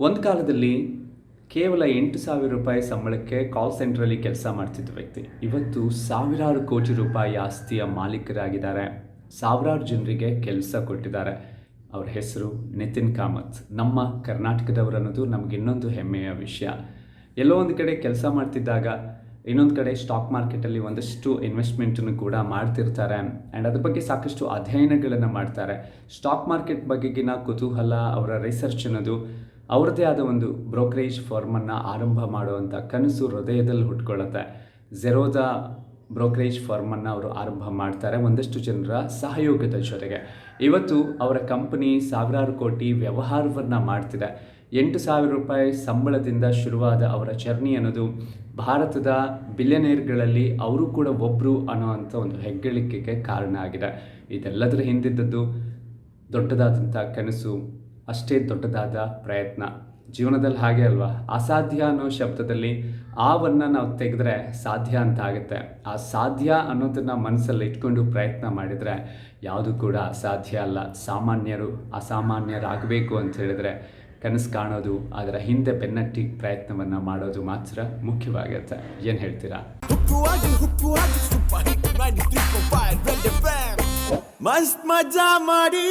ಒಂದು ಕಾಲದಲ್ಲಿ ಕೇವಲ ಎಂಟು ಸಾವಿರ ರೂಪಾಯಿ ಸಂಬಳಕ್ಕೆ ಕಾಲ್ ಸೆಂಟ್ರಲ್ಲಿ ಕೆಲಸ ಮಾಡ್ತಿದ್ದ ವ್ಯಕ್ತಿ. ಇವತ್ತು ಸಾವಿರಾರು ಕೋಟಿ ರೂಪಾಯಿ ಆಸ್ತಿಯ ಮಾಲೀಕರಾಗಿದ್ದಾರೆ. ಸಾವಿರಾರು ಜನರಿಗೆ ಕೆಲಸ ಕೊಟ್ಟಿದ್ದಾರೆ. ಅವ್ರ ಹೆಸರು ನಿತಿನ್ ಕಾಮತ್. ನಮ್ಮ ಕರ್ನಾಟಕದವರು ಅನ್ನೋದು ನಮ್ಗೆ ಇನ್ನೊಂದು ಹೆಮ್ಮೆಯ ವಿಷಯ. ಎಲ್ಲೋ ಒಂದು ಕಡೆ ಕೆಲಸ ಮಾಡ್ತಿದ್ದಾಗ ಇನ್ನೊಂದು ಕಡೆ ಸ್ಟಾಕ್ ಮಾರ್ಕೆಟಲ್ಲಿ ಒಂದಷ್ಟು ಇನ್ವೆಸ್ಟ್ಮೆಂಟನ್ನು ಕೂಡ ಮಾಡ್ತಿರ್ತಾರೆ. ಆ್ಯಂಡ್ ಅದ್ರ ಬಗ್ಗೆ ಸಾಕಷ್ಟು ಅಧ್ಯಯನಗಳನ್ನು ಮಾಡ್ತಾರೆ. ಸ್ಟಾಕ್ ಮಾರ್ಕೆಟ್ ಬಗೆಗಿನ ಕುತೂಹಲ, ಅವರ ರಿಸರ್ಚ್ ಅನ್ನೋದು ಅವ್ರದ್ದೇ ಆದ ಒಂದು ಬ್ರೋಕರೇಜ್ ಫರ್ಮನ್ನು ಆರಂಭ ಮಾಡುವಂಥ ಕನಸು ಹೃದಯದಲ್ಲಿ ಹುಟ್ಕೊಳ್ಳುತ್ತೆ. ಝೆರೋದ ಬ್ರೋಕರೇಜ್ ಫರ್ಮನ್ನು ಅವರು ಆರಂಭ ಮಾಡ್ತಾರೆ ಒಂದಷ್ಟು ಜನರ ಸಹಯೋಗದ ಜೊತೆಗೆ. ಇವತ್ತು ಅವರ ಕಂಪನಿ ಸಾವಿರಾರು ಕೋಟಿ ವ್ಯವಹಾರವನ್ನು ಮಾಡ್ತಿದೆ. ಎಂಟು ಸಾವಿರ ರೂಪಾಯಿ ಸಂಬಳದಿಂದ ಶುರುವಾದ ಅವರ ಚರ್ನಿ ಅನ್ನೋದು ಭಾರತದ ಬಿಲಿಯನೇರ್ಗಳಲ್ಲಿ ಅವರು ಕೂಡ ಒಬ್ಬರು ಅನ್ನೋವಂಥ ಒಂದು ಹೆಗ್ಗಳಿಕೆಗೆ ಕಾರಣ ಆಗಿದೆ. ಇದೆಲ್ಲದರ ಹಿಂದಿದ್ದದ್ದು ದೊಡ್ಡದಾದಂಥ ಕನಸು ಅಷ್ಟೇ ದೊಡ್ಡದಾದ ಪ್ರಯತ್ನ. ಜೀವನದಲ್ಲಿ ಹಾಗೆ ಅಲ್ವಾ? ಅಸಾಧ್ಯ ಅನ್ನೋ ಶಬ್ದದಲ್ಲಿ ಆವನ್ನು ನಾವು ತೆಗೆದ್ರೆ ಸಾಧ್ಯ ಅಂತ ಆಗುತ್ತೆ. ಆ ಸಾಧ್ಯ ಅನ್ನೋದನ್ನು ಮನಸ್ಸಲ್ಲಿ ಇಟ್ಕೊಂಡು ಪ್ರಯತ್ನ ಮಾಡಿದರೆ ಯಾವುದು ಕೂಡ ಅಸಾಧ್ಯ ಅಲ್ಲ. ಸಾಮಾನ್ಯರು ಅಸಾಮಾನ್ಯರಾಗಬೇಕು ಅಂತ ಹೇಳಿದ್ರೆ ಕನಸು ಕಾಣೋದು, ಅದರ ಹಿಂದೆ ಬೆನ್ನಟ್ಟಿ ಪ್ರಯತ್ನವನ್ನು ಮಾಡೋದು ಮಾತ್ರ ಮುಖ್ಯವಾಗಿರುತ್ತೆ ಏನು ಹೇಳ್ತೀರಾ? ಹುಕ್ಕುವಾಗಿ ಹುಕ್ಕುವಾಗಿ ಸೂಪರ್ ಹಿಟ್ 93.5 ರೆಡ್ ಎಫ್ಎಂ ಮಸ್ತ್ ಮಜಾ ಮಾಡಿ.